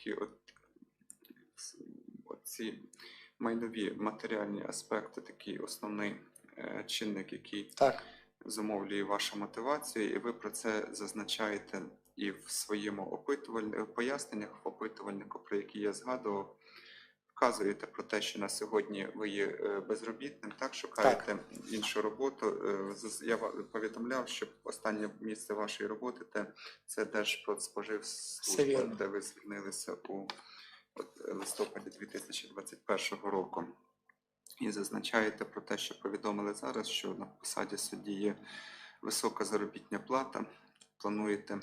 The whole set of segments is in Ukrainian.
такі от ці майнові матеріальні аспекти, такий основний е, чинник, який Так, зумовлює вашу мотивацію, і ви про це зазначаєте і в своєму опитувальні поясненнях в опитувальнику, про який я згадував. Вказуєте про те, що на сьогодні ви є е, безробітним, так шукаєте іншу роботу. Е, Я повідомляв, що останнє місце вашої роботи те це Держпродспоживслужба, де ви звільнилися у от, е, листопаді 2021 року. І зазначаєте про те, що повідомили зараз, що на посаді судді є висока заробітня плата. Плануєте,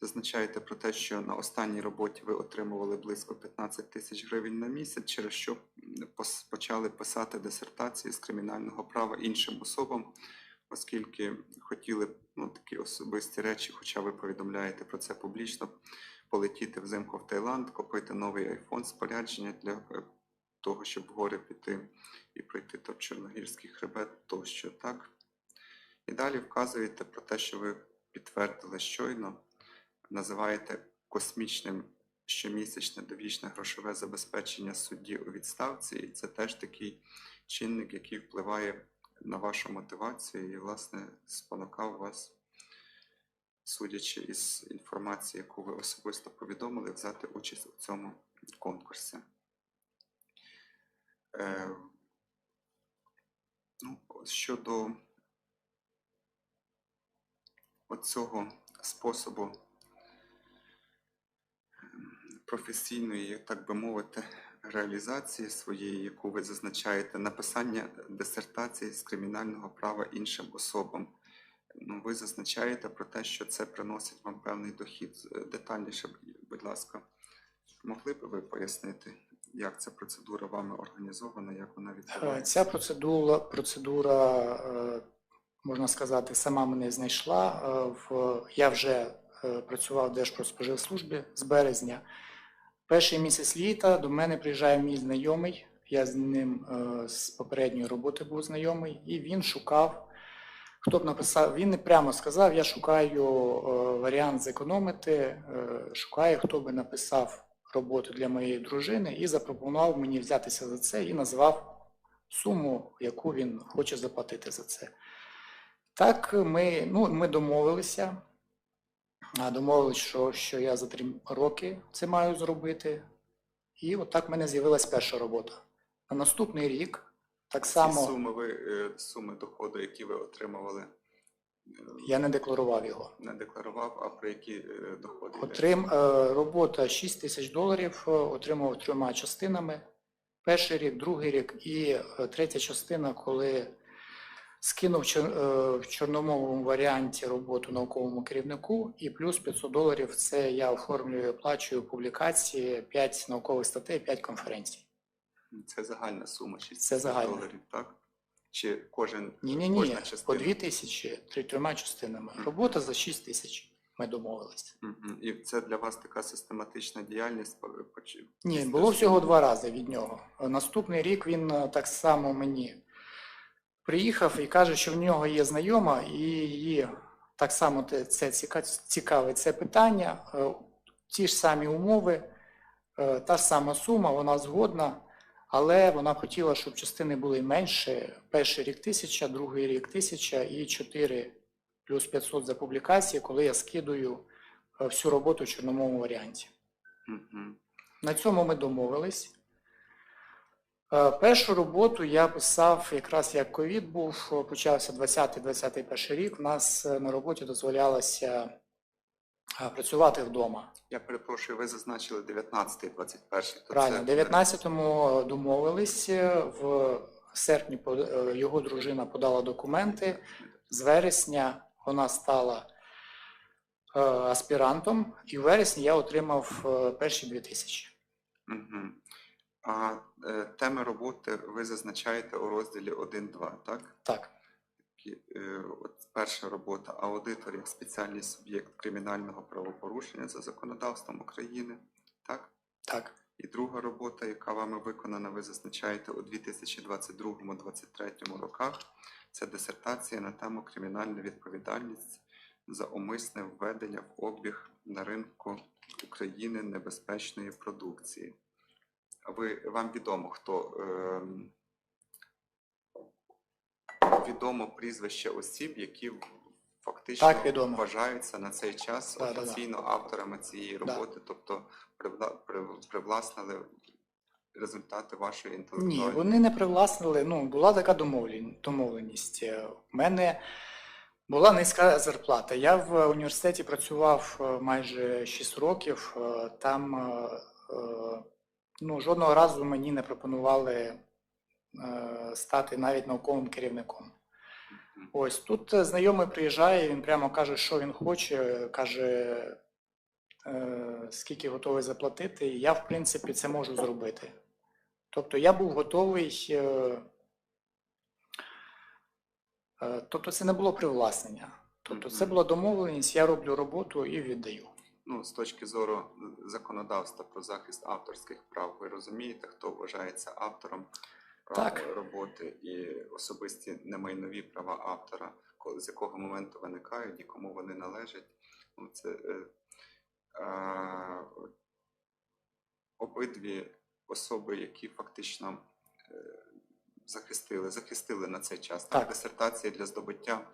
зазначаєте про те, що на останній роботі ви отримували близько 15 тисяч гривень на місяць, через що почали писати дисертації з кримінального права іншим особам, оскільки хотіли ну, такі особисті речі, хоча ви повідомляєте про це публічно, полетіти взимку в Таїланд, купити новий айфон, спорядження для е, того, щоб в гори піти і пройти то Чорногірський хребет тощо, так? І далі вказуєте про те, що ви підтвердили щойно, називаєте космічним щомісячне довічне грошове забезпечення судді у відставці, і це теж такий чинник, який впливає на вашу мотивацію і, власне, спонукав вас, судячи із інформації, яку ви особисто повідомили, взяти участь у цьому конкурсі. Е, ну, щодо оцього способу професійної, так би мовити, реалізації своєї, яку ви зазначаєте, написання дисертації з кримінального права іншим особам. Ну, ви зазначаєте про те, що це приносить вам певний дохід. Е, Детальніше, будь ласка, могли б ви пояснити, як ця процедура вами організована, як вона Е, відбувається? Ця процедура, процедура, можна сказати, сама мене знайшла. Е, я вже працював в Держпродспоживслужбі з березня. Перший місяць літа до мене приїжджає мій знайомий. Я з ним е, з попередньої роботи був знайомий, і він шукав, хто б написав, він не прямо сказав, я шукаю е, варіант зекономити, е, шукаю, хто би написав роботу для моєї дружини і запропонував мені взятися за це і назвав суму, яку він хоче заплатити за це. Так, ми, ну, ми домовилися. Домовились, що, що я за три роки це маю зробити. І отак в мене з'явилась перша робота. На наступний рік так Ці само суми, ви, е, суми доходу, які ви отримували, е, я не декларував його. не декларував, а про які е, доходи? Отрим, робота 6 тисяч доларів, отримав трьома частинами. Перший рік, другий рік і третя частина, коли скинув е, в чорномовому варіанті роботу науковому керівнику, і плюс 500 доларів це я оформлюю, оплачую публікації, 5 наукових статей, 5 конференцій. Це загальна сума 6 Це загальна. доларів, так? Чи кожен Ні, ні, ні, кожна по частина? 2 тисячі, три- трьома частинами. Робота за 6 тисяч. Ми домовились. Мгм. І це для вас така систематична діяльність? Ні, було всього два рази від нього. Наступний рік він е, так само мені приїхав і каже, що в нього є знайома, і її так само це ціка- цікавить це питання. Е, Ті ж самі умови, е, та ж сама сума, вона згодна, але вона хотіла, щоб частини були менше. Перший рік тисяча, другий рік тисяча і 4 плюс 500 за публікації, коли я скидую е, всю роботу в чорномовому варіанті. Мгм. На цьому ми домовились. Е, Першу роботу я писав якраз як ковід був, е, почався 20-21 рік. У нас е, на роботі дозволялося працювати вдома. Я перепрошую, ви зазначили 19-й, 21-й. то Правильно, в 19-му домовились, в серпні його дружина подала документи. З вересня вона стала аспірантом, і в вересні я отримав перші 2 тисячі. А е, теми роботи ви зазначаєте у розділі 1-2, так? Так, е, От перша робота аудитор як спеціальний суб'єкт кримінального правопорушення за законодавством України, так? так. І друга робота, яка вами виконана, ви зазначаєте у 2022-2023 роках, це дисертація на тему кримінальна відповідальність за умисне введення в обіг на ринку України небезпечної продукції. Ви, вам відомо, хто ем, відомо прізвище осіб, які фактично Так, відомо. вважаються на цей час Да-да-да. офіційно авторами цієї роботи, тобто привла- привласнили результати вашої Ні, вони не привласнили. Ну, була така домовленість. Е, У мене була низька зарплата. Я в університеті працював е, майже 6 років. е, Там е, е, ну, жодного разу мені не пропонували е, стати навіть науковим керівником. Ось тут знайомий приїжджає, він прямо каже, що він хоче, каже, е, скільки готовий заплатити, і я, в принципі, це можу зробити. Тобто я був готовий. е, е, Тобто це не було привласнення. Тобто це була домовленість, я роблю роботу і віддаю. Ну, з точки зору законодавства про захист авторських прав, ви розумієте, хто вважається автором е, Так. роботи і особисті немайнові права автора, з якого моменту виникають і кому вони належать. Ну, це е, е, обидві особи, які фактично е, захистили, захистили на цей час так, Так. дисертації для здобуття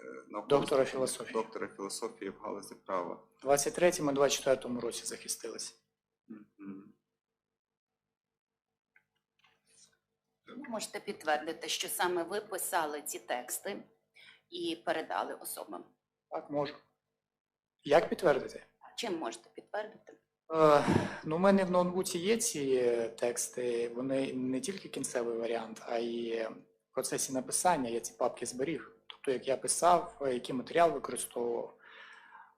е, Доктора філософії. доктора філософії в галузі права. У 23-24 році захистилися. Можете підтвердити, що саме ви писали ці тексти і передали особам. Так, можу. Як підтвердити? Чим можете підтвердити? Е, ну, у мене в ноутбуці є ці тексти, вони не тільки кінцевий варіант, а й в процесі написання я ці папки зберіг. Тобто, як я писав, е, який матеріал використовував.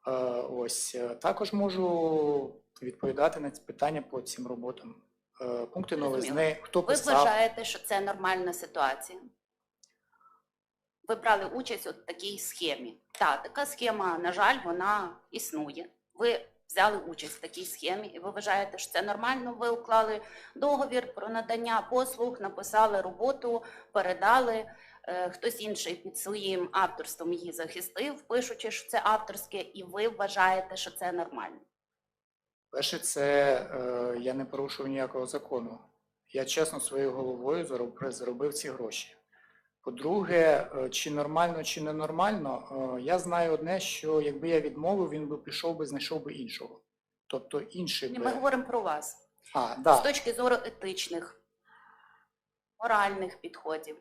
Е, ось е, також можу відповідати на ці питання по цим роботам. Пункти новизни, хто Ви вважаєте, що це нормальна ситуація? Ви брали участь у такій схемі. Так, така схема, на жаль, вона існує. Ви взяли участь в такій схемі, і ви вважаєте, що це нормально? Ви уклали договір про надання послуг, написали роботу, передали. Е, Хтось інший під своїм авторством її захистив, пишучи, що це авторське, і ви вважаєте, що це нормально. Перше, це е, я не порушив ніякого закону. Я чесно своєю головою зароб- заробив ці гроші. По-друге, е, чи нормально, чи не нормально, е, я знаю одне, що якби я відмовив, він би пішов би, знайшов би іншого. Тобто інший би. Ми говоримо про вас. А, з точки зору етичних, моральних підходів.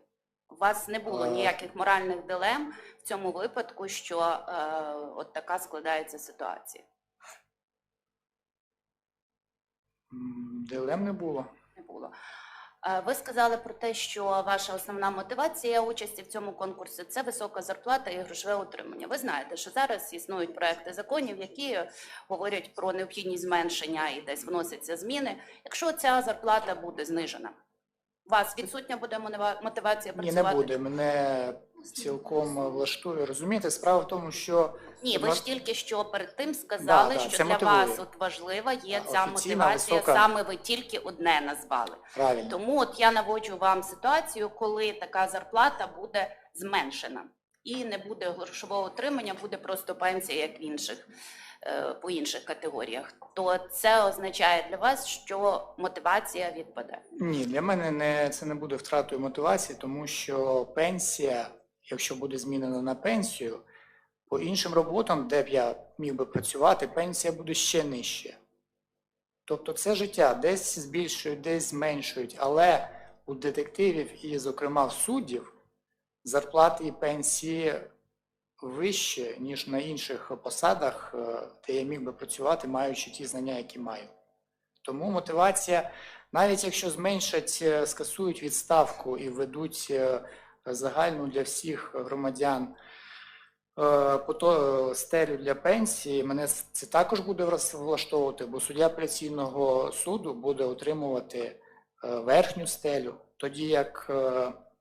У вас не було Е. ніяких моральних дилем в цьому випадку, що е, от така складається ситуація. Дилем не було. Не було. Е, Ви сказали про те, що ваша основна мотивація участі в цьому конкурсі це висока зарплата і грошове утримання. Ви знаєте, що зараз існують проекти законів, які говорять про необхідність зменшення і десь вносяться зміни. Якщо ця зарплата буде знижена, у вас відсутня буде мотивація Ні, не буде. Мене цілком е, влаштує. Розумієте, справа в тому, що Ні, ви ж тільки що перед тим сказали, да, що для мотивує. вас от важлива є ця офіційна, мотивація, висока. саме ви тільки одне назвали. правильно. Тому от я наводжу вам ситуацію, коли така зарплата буде зменшена і не буде грошового отримання, буде просто пенсія, як в інших по інших категоріях. То це означає для вас, що мотивація відпаде. Ні, для мене не, це не буде втратою мотивації, тому що пенсія, якщо буде змінена на пенсію, по іншим роботам, де б я міг би працювати, пенсія буде ще нижче. Тобто це життя десь збільшують, десь зменшують, але у детективів і, зокрема, в суддів зарплати і пенсії вище, ніж на інших посадах, е, де я міг би працювати, маючи ті знання, які маю. Тому мотивація, навіть якщо зменшать, е, скасують відставку і введуть е, загальну для всіх громадян стелю для пенсії, мене це також буде влаштовувати, бо суддя апеляційного суду буде отримувати верхню стелю, тоді як,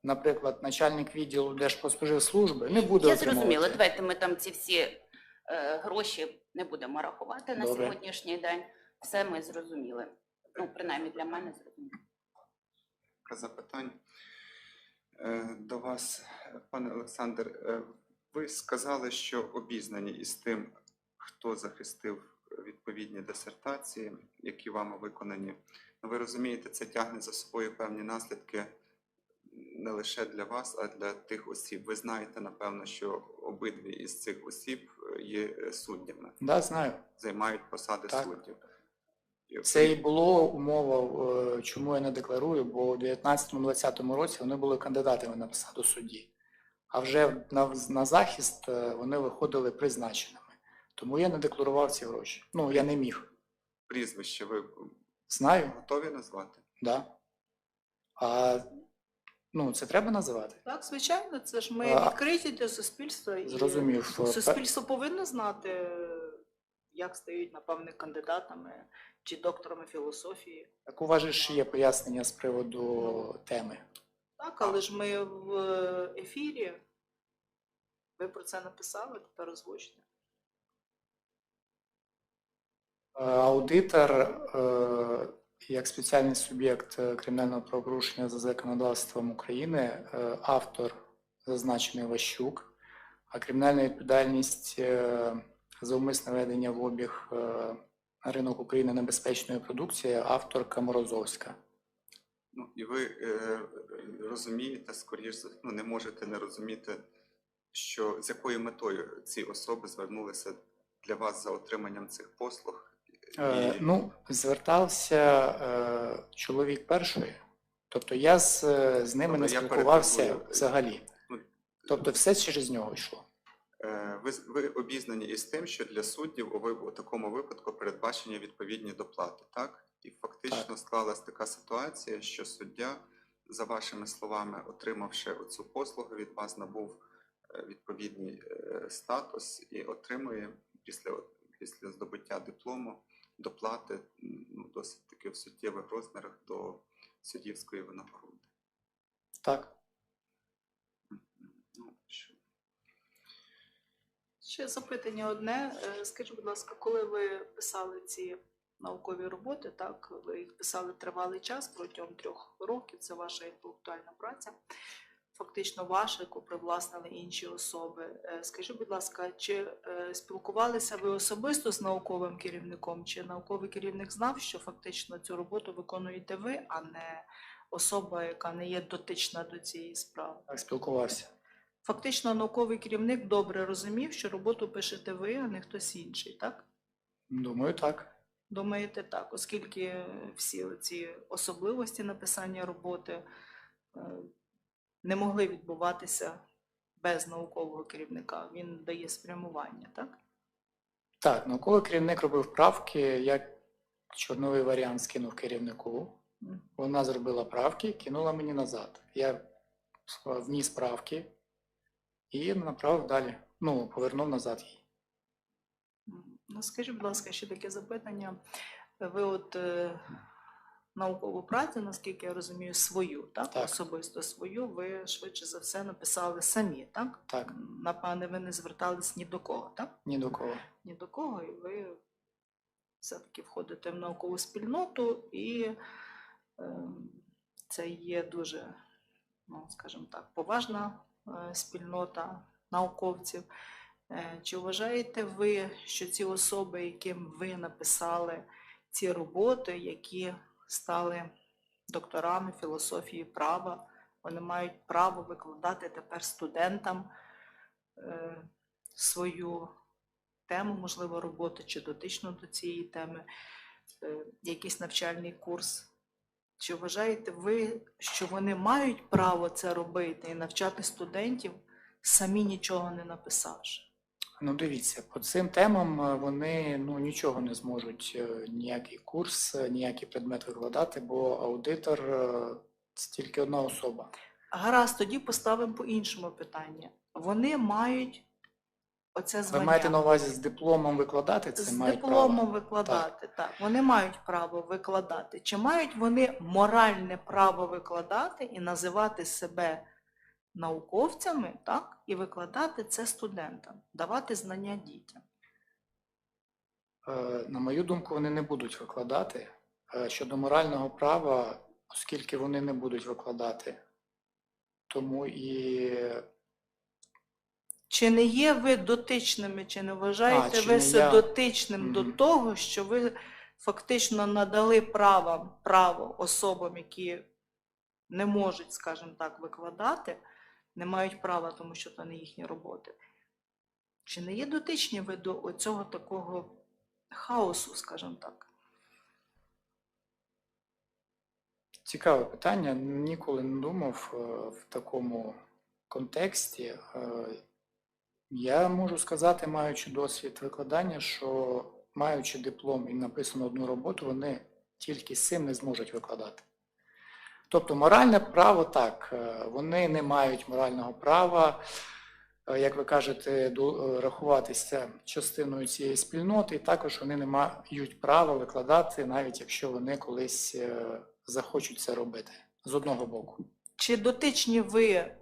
наприклад, начальник відділу Держпродспоживслужби не буде Я зрозуміла. Давайте ми там ці всі е, гроші не будемо рахувати на сьогоднішній день. Все ми зрозуміли. Ну, принаймні для мене зрозуміло. Запитань е, до вас, пане Олександр. Е, Ви сказали, що обізнані із тим, хто захистив відповідні дисертації, які вами виконані. Ви розумієте, це тягне за собою певні наслідки не лише для вас, а для тих осіб. Ви знаєте, напевно, що обидві із цих осіб е, є е, суддями, Да, знаю. займають посади Так. суддів. Це і було умова, е, чому я не декларую, бо у 19-20 році вони були кандидатами на посаду судді. А вже на, на захист вони виходили призначеними. Тому я не декларував ці гроші. Ну, я не міг. прізвище ви Знаю, готові назвати? да. А ну, це треба називати. Так, звичайно, це ж ми А- відкриті для суспільства. і Зрозумів. Е, Суспільство повинно знати, як стають, напевне, кандидатами чи докторами філософії. Так у вас же ж є пояснення з приводу теми. Так, але ж ми в ефірі. Ви про це написали, тепер озвучте. Е, Аудитор е, як спеціальний суб'єкт е, кримінального правопорушення за законодавством України, е, автор зазначений Ващук, а кримінальна відповідальність е, за умисне ведення в обіг на ринок України небезпечної продукції авторка Морозовська. Ну, і ви е, розумієте, скоріш ну, не можете не розуміти, що з якою метою ці особи звернулися для вас за отриманням цих послуг. Е, ну, звертався е, чоловік першої, тобто я з, з ними не Тобто я спілкувався перефразую. взагалі. Ну, Тобто все через нього йшло. Е, Ви, ви обізнані із тим, що для суддів у, ви- у такому випадку передбачені відповідні доплати, так? І фактично склалась така ситуація, що суддя, за вашими словами, отримавши оцю послугу від вас, набув е, відповідний е, статус і отримує після, після здобуття диплому доплати ну, досить таки в суттєвих розмірах до суддівської винагороди. Так. Ну, що Ще запитання одне. Е, Скажіть, будь ласка, коли ви писали ці наукові роботи, так, ви їх писали тривалий час протягом трьох років, це ваша інтелектуальна праця, фактично ваша, яку привласнили інші особи. Е, Скажіть, будь ласка, чи е, спілкувалися ви особисто з науковим керівником, чи науковий керівник знав, що фактично цю роботу виконуєте ви, а не особа, яка не є дотична до цієї справи? Так, спілкувався. Фактично, науковий керівник добре розумів, що роботу пишете ви, а не хтось інший, так? Думаю, так. Думаєте так, оскільки всі ці особливості написання роботи е, не могли відбуватися без наукового керівника. Він дає спрямування, так? Так, науковий керівник робив правки, я чорновий варіант скинув керівнику. Вона зробила правки, кинула мені назад. Я вніс правки і направив далі. Ну, повернув назад. М, Ну, скажіть, будь ласка, ще таке запитання. Ви от е, наукову працю, наскільки я розумію, свою, так? Так. Особисто свою, ви швидше за все написали самі, так? Так, Напевне, ви не звертались ні до кого, так? ні до кого. Ні до кого, і ви все-таки входите в наукову спільноту, і е, це є дуже, ну, скажімо так, поважна е, спільнота науковців. Е, Чи вважаєте ви, що ці особи, яким ви написали ці роботи, які стали докторами філософії права, вони мають право викладати тепер студентам е, свою тему, можливо, роботи чи дотично до цієї теми, е, якийсь навчальний курс. Чи вважаєте ви, що вони мають право це робити і навчати студентів, самі нічого не написавши? Ну, дивіться, по цим темам е, вони ну, нічого не зможуть, е, ніякий курс, е, ніякий предмет викладати, бо аудитор це тільки одна особа. Гаразд, тоді поставимо по-іншому питання. Вони мають оце Ви маєте на увазі з дипломом викладати це з мають дипломом право. викладати. Так. вони мають право викладати. Чи мають вони моральне право викладати і називати себе науковцями, так, і викладати це студентам, давати знання дітям? Е, На мою думку, вони не будуть викладати. Е, Щодо морального права, оскільки вони не будуть викладати, тому і Чи не є ви дотичними, чи не вважаєте чи ви не се я? дотичним до того, що ви фактично надали право, право особам, які не можуть, скажімо так, викладати, не мають права, тому що це не їхні роботи. Чи не є дотичні ви до оцього такого хаосу, скажімо так? Цікаве питання. Ніколи не думав е, в такому контексті. Е, Я можу сказати, маючи досвід викладання, що маючи диплом і написану одну роботу, вони тільки з цим не зможуть викладати. Тобто моральне право так, е, вони не мають морального права, е, як ви кажете, е, рахуватися частиною цієї спільноти, і також вони не мають права викладати, навіть якщо вони колись захочуть це робити. З одного боку. Чи дотичні ви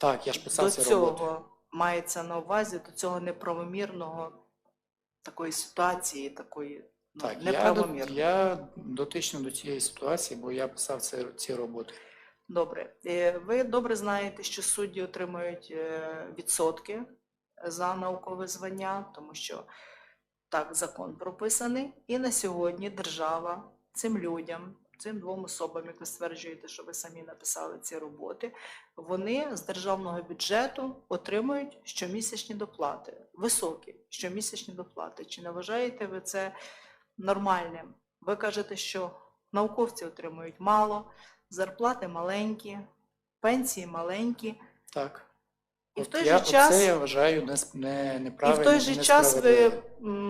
Так, я ж писав до цього роботи. мається на увазі, до цього неправомірного такої ситуації, такої ну, Так, я, я дотично до цієї ситуації, бо я писав це, ці роботи. Добре. Е, Ви добре знаєте, що судді отримують е, відсотки за наукове звання, тому що так закон прописаний. І на сьогодні держава цим людям, цим двом особам, як ви стверджуєте, що ви самі написали ці роботи, вони з державного бюджету отримують щомісячні доплати, високі щомісячні доплати. Чи не вважаєте ви це нормальним? Ви кажете, що науковці отримують мало, зарплати маленькі, пенсії маленькі. Так. І в той я, же час- Це я вважаю не, не, І в той же час ви,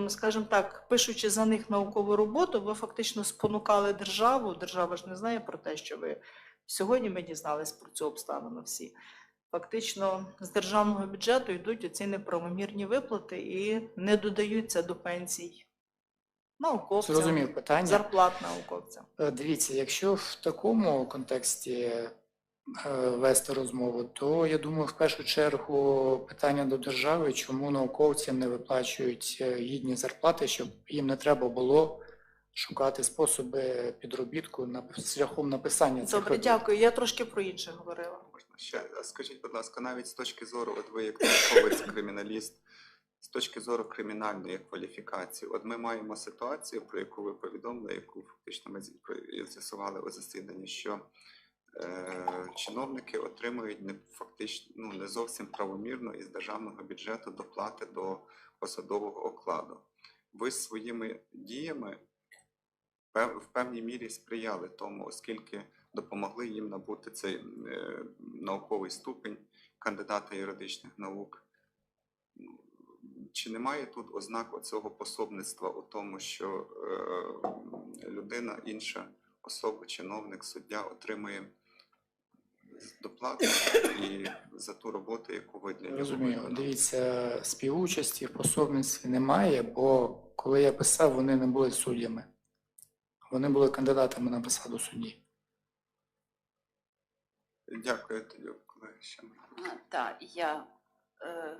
скажімо так, пишучи за них наукову роботу, ви фактично спонукали державу. Держава ж не знає про те, що ви сьогодні ми дізнались про цю обставину всі. Фактично з державного бюджету йдуть оці неправомірні виплати і не додаються до пенсій науковцям, Зрозумів питання. зарплат науковцям. Е, Дивіться, якщо в такому контексті е, вести розмову, то я думаю, в першу чергу питання до держави, чому науковцям не виплачують е, гідні зарплати, щоб їм не треба було шукати способи підробітку на шляхом написання цих Добре, робіт. дякую. Я трошки про інше говорила. Можна ще скажіть, будь ласка, навіть з точки зору, от ви як науковець, криміналіст, з точки зору кримінальної кваліфікації, от ми маємо ситуацію, про яку ви повідомили, яку фактично ми з'ясували у засіданні, що е, чиновники отримують не фактично ну, не зовсім правомірно із державного бюджету доплати до посадового окладу. Ви своїми діями в певній мірі сприяли тому, оскільки допомогли їм набути цей е, науковий ступень кандидата юридичних наук. Чи немає тут ознак цього пособництва у тому, що е, людина, інша особа, чиновник, суддя отримує доплату і за ту роботу, яку ви для нього Розумію. виконали? Дивіться, співучасті в пособництві немає, бо коли я писав, вони не були суддями. Вони були кандидатами на посаду судді. Дякую тоді, колеги. Ще Так, я е,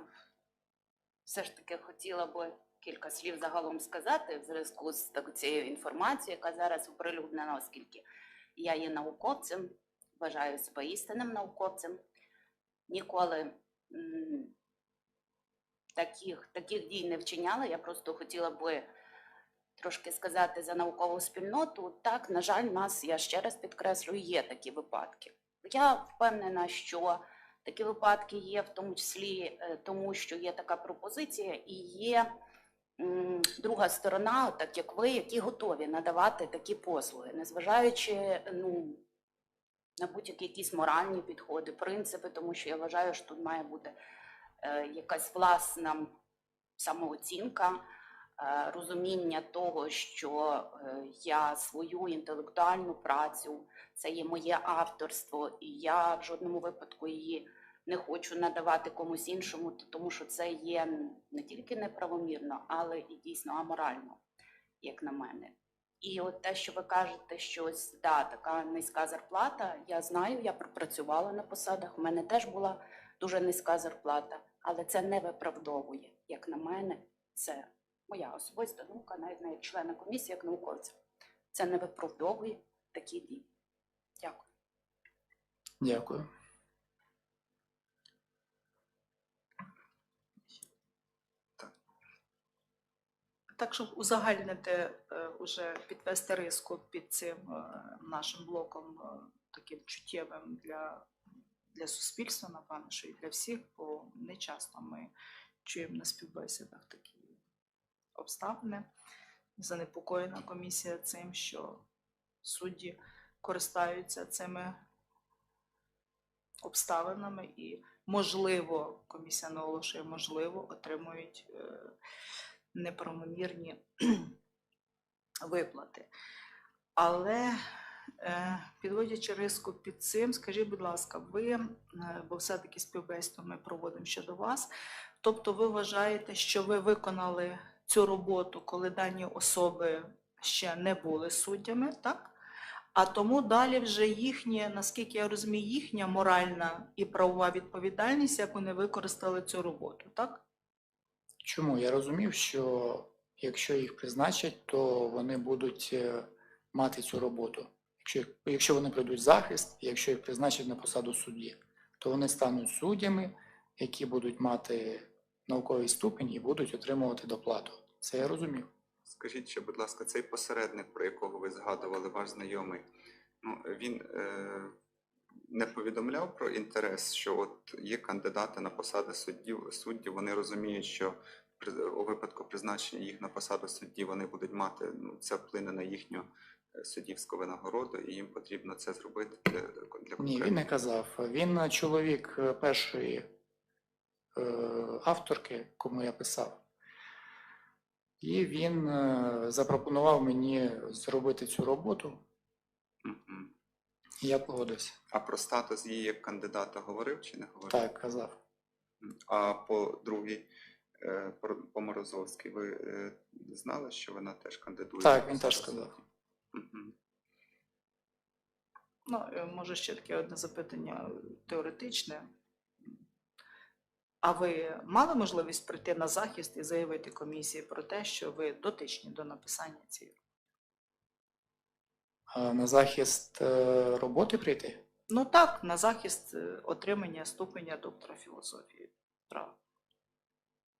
все ж таки хотіла би кілька слів загалом сказати в зв'язку з так- цією інформацією, яка зараз оприлюднена, оскільки я є науковцем, вважаю себе істинним науковцем. Ніколи таких, таких дій не вчиняла. Я просто хотіла би трошки сказати за наукову спільноту. Так, на жаль, нас, я ще раз підкреслюю, є такі випадки. Я впевнена, що такі випадки є в тому числі е, тому, що є така пропозиція і є друга сторона, так як ви, які готові надавати такі послуги, незважаючи ну, на будь-які якісь моральні підходи, принципи, тому що я вважаю, що тут має бути е, якась власна самооцінка, розуміння того, що е, я свою інтелектуальну працю, це є моє авторство, і я в жодному випадку її не хочу надавати комусь іншому, тому що це є не тільки неправомірно, але і дійсно аморально, як на мене. І от те, що ви кажете, що ось да, така низька зарплата, я знаю, я пропрацювала на посадах, у мене теж була дуже низька зарплата, але це не виправдовує, як на мене, це моя особиста думка, навіть навіть члена комісії, як науковця. Це не виправдовує такі дії. Дякую. Дякую. Так, щоб узагальнити, е, вже підвести риску під цим е, нашим блоком, е, таким чуттєвим для для суспільства, напевно, що і для всіх, бо не часто ми чуємо на співбесідах такі обставини. Занепокоєна комісія цим, що судді користаються цими обставинами і, можливо, комісія наголошує, можливо, отримують е, неправомірні виплати. Але е, підводячи риску під цим, скажіть, будь ласка, ви, е, бо все-таки співбесіду ми проводимо щодо вас, тобто ви вважаєте, що ви виконали цю роботу, коли дані особи ще не були суддями, так? А тому далі вже їхнє, наскільки я розумію, їхня моральна і правова відповідальність, як вони використали цю роботу, так? Чому? Я розумів, що якщо їх призначать, то вони будуть е, мати цю роботу. Якщо, якщо вони пройдуть захист, якщо їх призначать на посаду судді, то вони стануть суддями, які будуть мати науковий ступінь і будуть отримувати доплату. Це я розумів. Скажіть ще, будь ласка, цей посередник, про якого ви згадували, ваш знайомий, ну, він е, не повідомляв про інтерес, що от є кандидати на посади суддів, суддів, вони розуміють, що при- у випадку призначення їх на посаду судді вони будуть мати, ну, це вплине на їхню е, суддівську винагороду, і їм потрібно це зробити для, для Ні, він не казав. Він е, чоловік е, першої авторки, кому я писав. І він е, запропонував мені зробити цю роботу, я погодився. А про статус її як кандидата говорив чи не говорив? Так, казав. А по другій, е, по Морозовській, ви е, знали, що вона теж кандидує? Так, він теж сказав. Мгм. Ну, е, може ще таке одне запитання теоретичне. А ви мали можливість прийти на захист і заявити комісії про те, що ви дотичні до написання цієї? На захист е, роботи прийти? Ну так, на захист е, отримання ступеня доктора філософії. Права.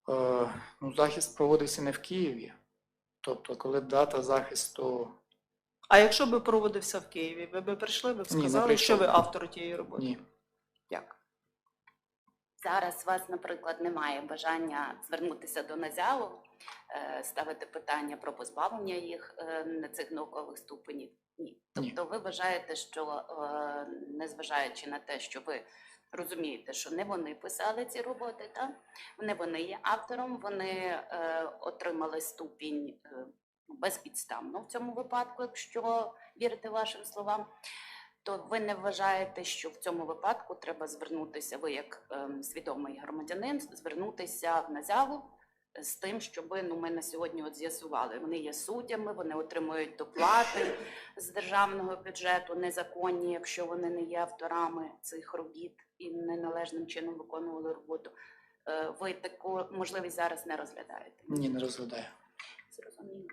Е, ну, захист проводився не в Києві. Тобто, коли дата захисту. А якщо би проводився в Києві, ви б прийшли, ви б сказали, прийшов. що ви автор тієї роботи? Ні. Як? Зараз у вас, наприклад, немає бажання звернутися до НАЗЯВу, е, ставити питання про позбавлення їх е, на цих наукових ступенів. Ні. Тобто ви вважаєте, що е, незважаючи на те, що ви розумієте, що не вони писали ці роботи, так? не вони є автором, вони отримали ступінь безпідставно в цьому випадку, якщо вірити вашим словам то ви не вважаєте, що в цьому випадку треба звернутися, ви як ем, свідомий громадянин, звернутися в назяву з тим, щоб ну, ми на сьогодні от з'ясували. Вони є суддями, вони отримують доплати з державного бюджету, незаконні, якщо вони не є авторами цих робіт і неналежним чином виконували роботу. Е, Ви таку можливість зараз не розглядаєте. Ні, не розглядаю. Зрозуміло.